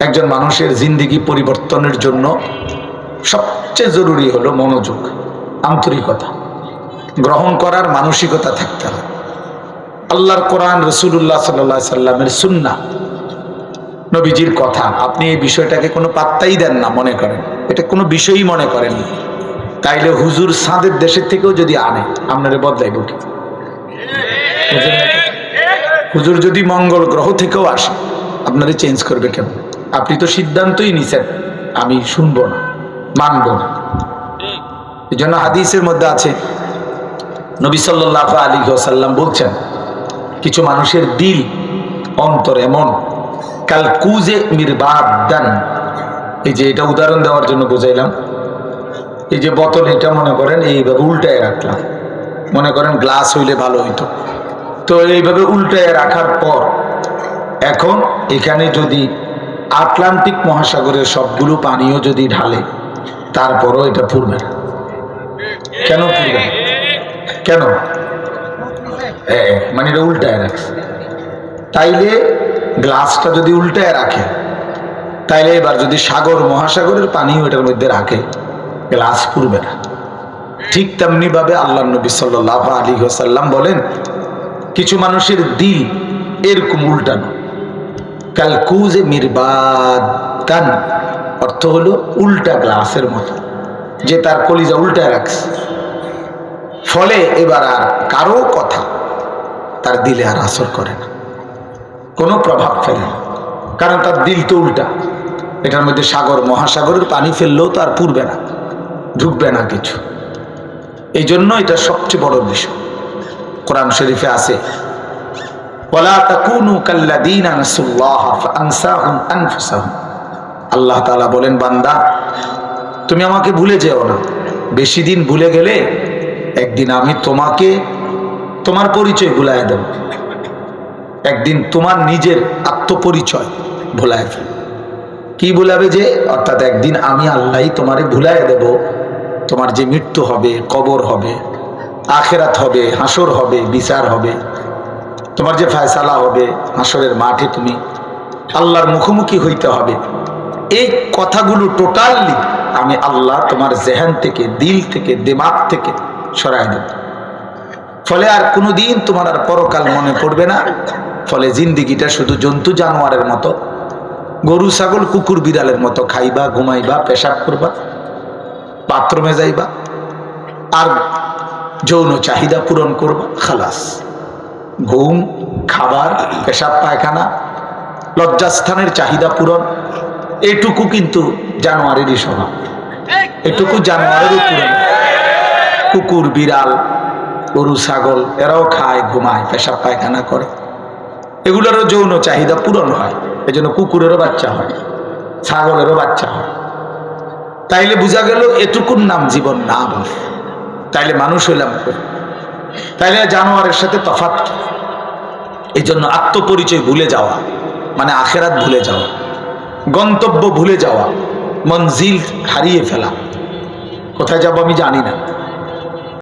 একজন মানুষের জিন্দিগি পরিবর্তনের জন্য সবচেয়ে জরুরি হলো মনোযোগ, আন্তরিকতা। গ্রহণ করার মানসিকতা থাকতে হবে। আল্লাহর কোরআন রসুল্লাহ সাল্লা সাল্লামের সুন্না নবীজির কথা, আপনি এই বিষয়টাকে কোনো পাত্তাই দেন না মনে করেন। এটা কোনো বিষয়ই মনে করেন না। তাইলে হুজুর সাঁদের দেশের থেকেও যদি আনে, আপনারে বদলাই বুঝি হুজুর যদি মঙ্গল গ্রহ থেকেও আসে, আপনারে চেঞ্জ করবে কেন আপনি তো সিদ্ধান্তই নিছেন আমি শুনব না মানবো না। এই জন্য হাদিসের মধ্যে আছে নবী সাল্লাহ আলী সাল্লাম বলছেন কিছু মানুষের দিল অন্তর এমন কাল কুজে মিরবাদান এই যে এটা উদাহরণ দেওয়ার জন্য বোঝাইলাম এই যে বোতল এটা মনে করেন এইভাবে উল্টায় রাখলাম মনে করেন গ্লাস হইলে ভালো হইতো। তো এইভাবে উল্টায় রাখার পর এখন এখানে যদি আটলান্টিক মহাসাগরের সবগুলো পানিও যদি ঢালে, তারপরও এটা পুরবে না। কেন পুরবে কেন? মানে এটা উল্টায় রাখছে। তাইলে গ্লাসটা যদি উল্টায় রাখে, তাইলে এবার যদি সাগর, মহাসাগরের পানিও এটার মধ্যে রাখে, গ্লাস পুরবে না। ঠিক তেমনি ভাবে আল্লাহ নবী সাল্লাহ আলী সাল্লাম বলেন, কিছু মানুষের দিল এরকম উল্টানো। ক্যালকুজে মিরবাদান অর্থ হলো উল্টা গ্লাসের মতো, যে তার কলিজা উল্টা রাখছে। ফলে এবার আর কারও কথা তার দিলে আর আসর করে না। কোনো প্রভাব ফেলে না। কারণ তার দিল তো উল্টা। এটার মধ্যে সাগর, মহাসাগরের পানি ফেললেও তো আর পুরবে না, ঢুকবে না কিছু। এই জন্য এটা সবচেয়ে বড় বিষয়। কোরআন শরীফে আছে আল্লাহ তাআলা বলেন, বান্দা, তুমি আমাকে ভুলে যেও না। বেশি দিন ভুলে গেলে একদিন আমি তোমাকে তোমার পরিচয় ভুলাই দেব। একদিন তোমার নিজের আত্মপরিচয় ভুলায় ফেল কি ভুলাবে যে? অর্থাৎ একদিন আমি আল্লাহই তোমারে ভুলাই দেব। তোমার যে মৃত্যু হবে, কবর হবে, আখেরাত হবে হাসর হবে, বিচার হবে তোমার যে ফায়সালা হবে, হাসরের মাঠে তুমি আল্লাহর মুখোমুখি হইতে হবে। এই কথাগুলো টোটালি আমি আল্লাহ তোমার জেহান থেকে, দিল থেকে, দিমাগ থেকে সরাই দেব। ফলে আর কোনো দিন তোমার আর পরকাল মনে পড়বে না। ফলে জিন্দিগিটা শুধু জন্তু জানোয়ারের মতো, গরু, ছাগল, কুকুর, বিড়ালের মতো খাইবা, ঘুমাইবা, পেশাব করবা, বাথরুমে যাইবা, আর যৌন চাহিদা পূরণ করবা, খালাস। ঘুম, খাবার, পেশাব, পায়খানা, লজ্জাস্থানের চাহিদা পূরণ এটুকু কিন্তু জানোয়ারেরই স্বভাব এটুকু জানোয়ারেরও পূরণ কুকুর, বিড়াল, গরু, ছাগল, এরাও খায়, ঘুমায়, পেশাব, পায়খানা করে। এগুলোরও যৌন চাহিদা পূরণ হয় এই জন্য কুকুরেরও বাচ্চা হয়, ছাগলেরও বাচ্চা হয়। তাইলে বোঝা গেল এটুকুর নাম জীবন না তাইলে মানুষ হইলাম? তাইলে জানোয়ারের সাথে তফাৎ কি? এই জন্য আত্মপরিচয় ভুলে যাওয়া মানে আখেরাত ভুলে যাওয়া, গন্তব্য ভুলে যাওয়া, মঞ্জিল হারিয়ে ফেলা কোথায় যাব আমি জানি না